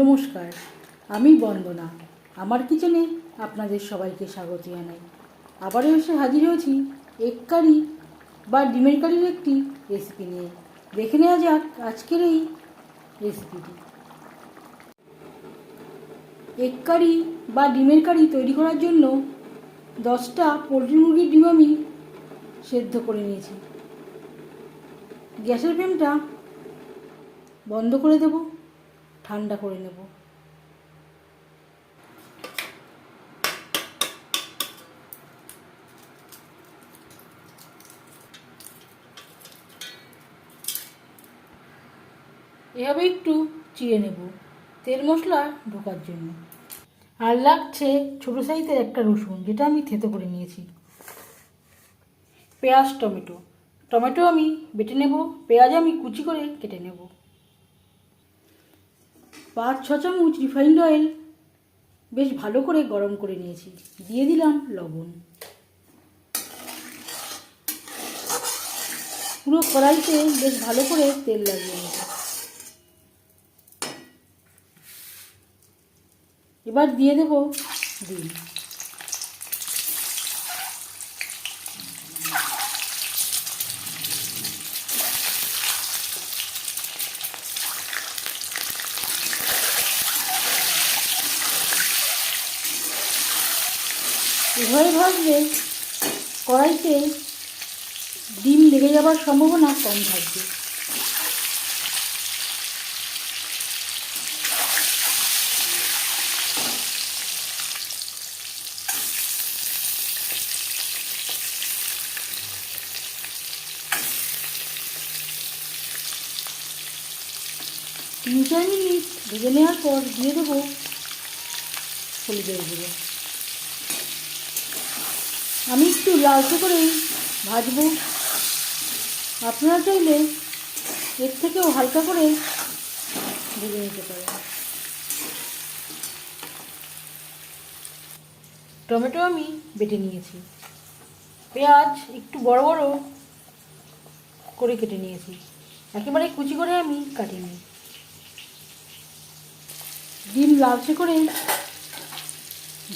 নমস্কার, আমি বন্দনা আমার কিচেনে আপনাদের সবাইকে স্বাগত জানাই। আবারও এসে হাজির হয়েছি এগ কারি বা ডিমের কারির একটি রেসিপি নিয়ে। দেখে নেওয়া যাক আজকের এই রেসিপিটি এগ কারি বা ডিমের কারি তৈরি করার জন্য দশটা পোলট্রি মুরগির ডিম আমি সেদ্ধ করে নিয়েছি। গ্যাসের ফ্লেমটা বন্ধ করে দেব। ঠান্ডা করে নেব। এভাবে একটু চিড়ে নেব, তেল মশলা ঢোকার জন্য। আর লাগছে ছোটো সাইজের একটা রসুন, যেটা আমি থেতো করে নিয়েছি। পেঁয়াজ, টমেটো। টমেটো আমি বেটে নেব, পেঁয়াজ আমি কুচি করে কেটে নেব। পাঁচ ছ চামচ রিফাইন্ড অয়েল বেশ ভালো করে গরম করে নিয়েছি। দিয়ে দিলাম লবণ। পুরো কড়াইতে বেশ ভালো করে তেল লাগিয়ে নেব এবার দিয়ে দেব ডিম। এভাবে ভাজলে কড়াইতে ডিম লেগে যাওয়ার সম্ভাবনা কম থাকবে। তিন চার মিনিট ভেজে নেওয়ার পর দিয়ে দেবো হলুদের গুঁড়ো। আমি একটু লালচে করেই ভাজবো। আপনারা চাইলে এর থেকেও হালকা করে ভেজে নিতে পারেন। টমেটো আমি বেটে নিয়েছি। পেঁয়াজ একটু বড় বড় করে কেটে নিয়েছি। একেবারে কুচি করে আমি কাটিনি। ডিম লালচে করে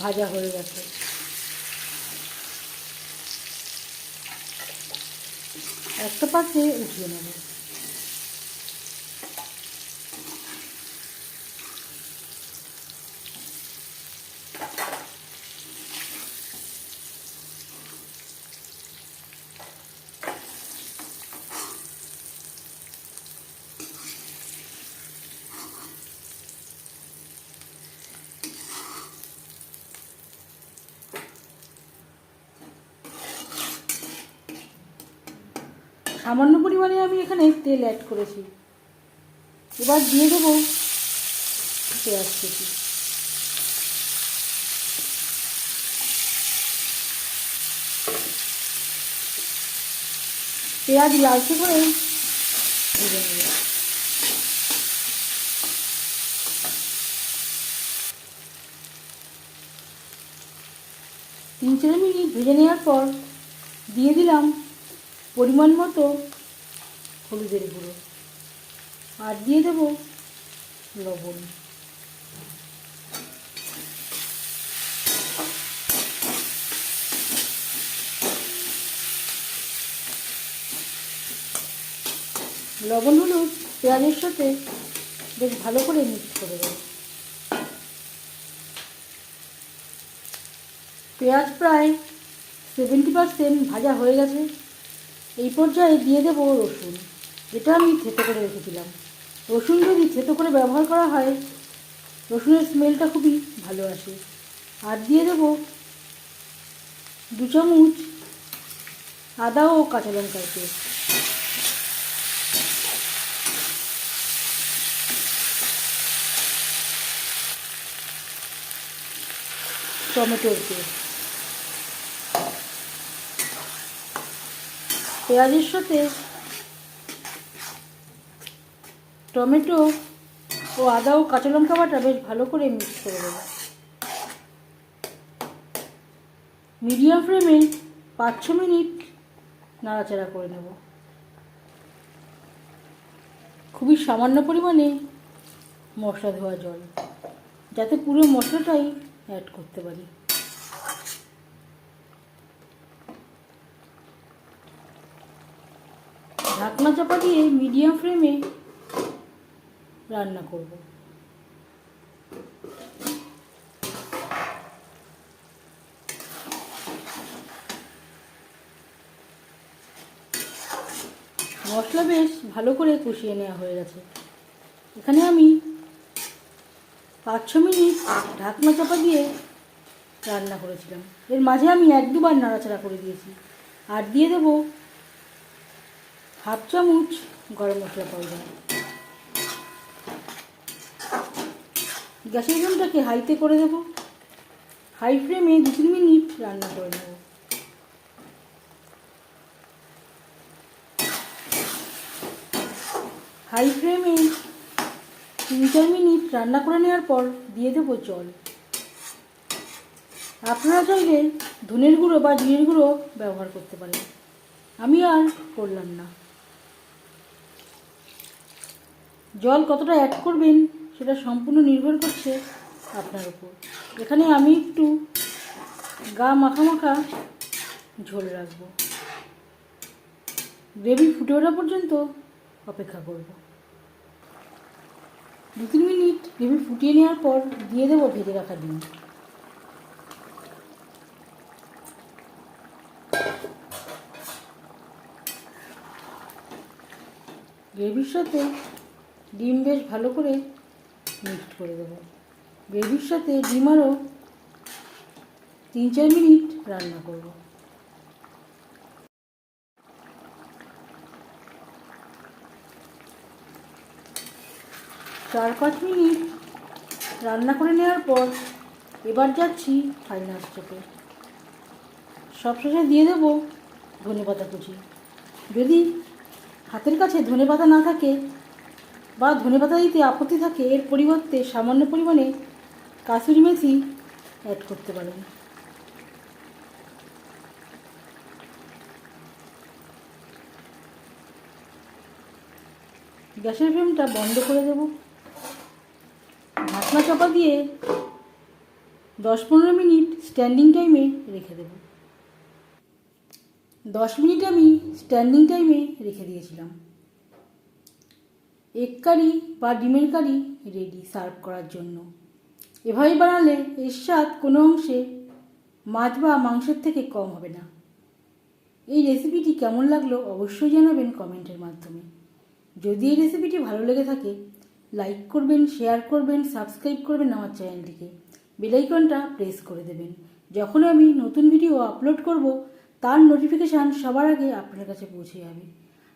ভাজা হয়ে গেছে। একটা পাশে উঠিয়ে নেব। সামান্য পরিমাণে আমি এখানে তেল অ্যাড করেছি। এবার দিয়ে দেবো পেঁয়াজ কুচি। পেঁয়াজ লালচে করে তিন চার মিনিট ভেজে নেওয়ার পর দিয়ে দিলাম পরিমাণ মতো হলুদের গুঁড়ো। আর দিয়ে দেবো লবণ। লবণ, হলুদ, পেঁয়াজের সাথে বেশ ভালো করে মিক্স করে দেবো। পেঁয়াজ প্রায় সেভেন্টি পার্সেন্ট ভাজা হয়ে গেছে। এই পর্যায়ে দিয়ে দেবো রসুন, যেটা আমি থেতো করে রেখেছিলাম। রসুন যদি থেতো করে ব্যবহার করা হয়, রসুনের স্মেলটা খুবই ভালো আসে। আর দিয়ে দেবো দু চামচ আদা ও কাঁচা লঙ্কার পেস্ট। টমেটোর পেস্ট। পেঁয়াজের সাথে টমেটো ও আদা ও কাঁচা লঙ্কা বাটা বেশ ভালো করে মিক্স করে দেবো। মিডিয়াম ফ্লেমে পাঁচ ছ মিনিট নাড়াচাড়া করে নেব। খুবই সামান্য পরিমাণে মশলা ধোয়া জল, যাতে পুরো মশলাটাই অ্যাড করতে পারি। ঢাকনা চাপা দিয়ে মিডিয়াম ফ্লেমে রান্না করব। মশলা বেশ ভালো করে কষিয়ে নেওয়া হয়ে গেছে। এখানে আমি পাঁচ ছ মিনিট ঢাকনা চাপা দিয়ে রান্না করেছিলাম। এর মাঝে আমি এক দুবার নাড়াচাড়া করে দিয়েছি। আর দিয়ে দেবো হাফ চামচ গরম মশলা পাউডার। গ্যাসের ফ্লেমটাকে হাইতে করে দেব হাই ফ্লেমে দু তিন মিনিট রান্না করে নেব। হাই ফ্লেমে তিন চার মিনিট রান্না করে নেওয়ার পর দিয়ে দেবো জল। আপনারা চাইলে ধনের গুঁড়ো বা জিরের গুঁড়ো ব্যবহার করতে পারেন। আমি আর করলাম না। জল কতটা অ্যাড করবেন, সেটা সম্পূর্ণ নির্ভর করছে আপনার উপর। এখানে আমি একটু গা মাখা মাখা ঝোল রাখব। গ্রেভি ফুটে ওঠা পর্যন্ত অপেক্ষা করব। দু তিন মিনিট গ্রেভি ফুটিয়ে নেওয়ার পর দিয়ে দেবো ভেজে রাখা ডিম। গ্রেভির সাথে ডিম বেশ ভালো করে মিক্সড করে দেবো। গ্রেভির সাথে ডিম আরও তিন চার মিনিট রান্না করব। চার পাঁচ মিনিট রান্না করে নেওয়ার পর এবার যাচ্ছি ফাইনাল স্টেপে সবশেষে দিয়ে দেবো ধনে পাতা কুচি। যদি হাতের কাছে ধনে পাতা না থাকে বা ধনে পাতা দিতে আপত্তি থাকে, এর পরিবর্তে সামান্য পরিমাণে কাসুরি মেথি অ্যাড করতে পারেন। গ্যাসের ফ্লেমটা বন্ধ করে দেব। ঢাকনা চাপা দিয়ে দশ পনেরো মিনিট স্ট্যান্ডিং টাইমে রেখে দেব। দশ মিনিট আমি স্ট্যান্ডিং টাইমে রেখে দিয়েছিলাম। এগ কারি বা ডিমের কারি রেডি সার্ভ করার জন্য। এভাবে বানালে এর স্বাদ কোনো অংশে মাছ বা মাংসের থেকে কম হবে না। এই রেসিপিটি কেমন লাগল অবশ্যই জানাবেন কমেন্টের মাধ্যমে। যদি এই রেসিপিটি ভালো লেগে থাকে লাইক করবেন শেয়ার করবেন সাবস্ক্রাইব করবেন আমার চ্যানেলটিকে বেলাইকনটা প্রেস করে দেবেন। যখন আমি নতুন ভিডিও আপলোড করব, তার নোটিফিকেশান সবার আগে আপনার কাছে পৌঁছে যাবে।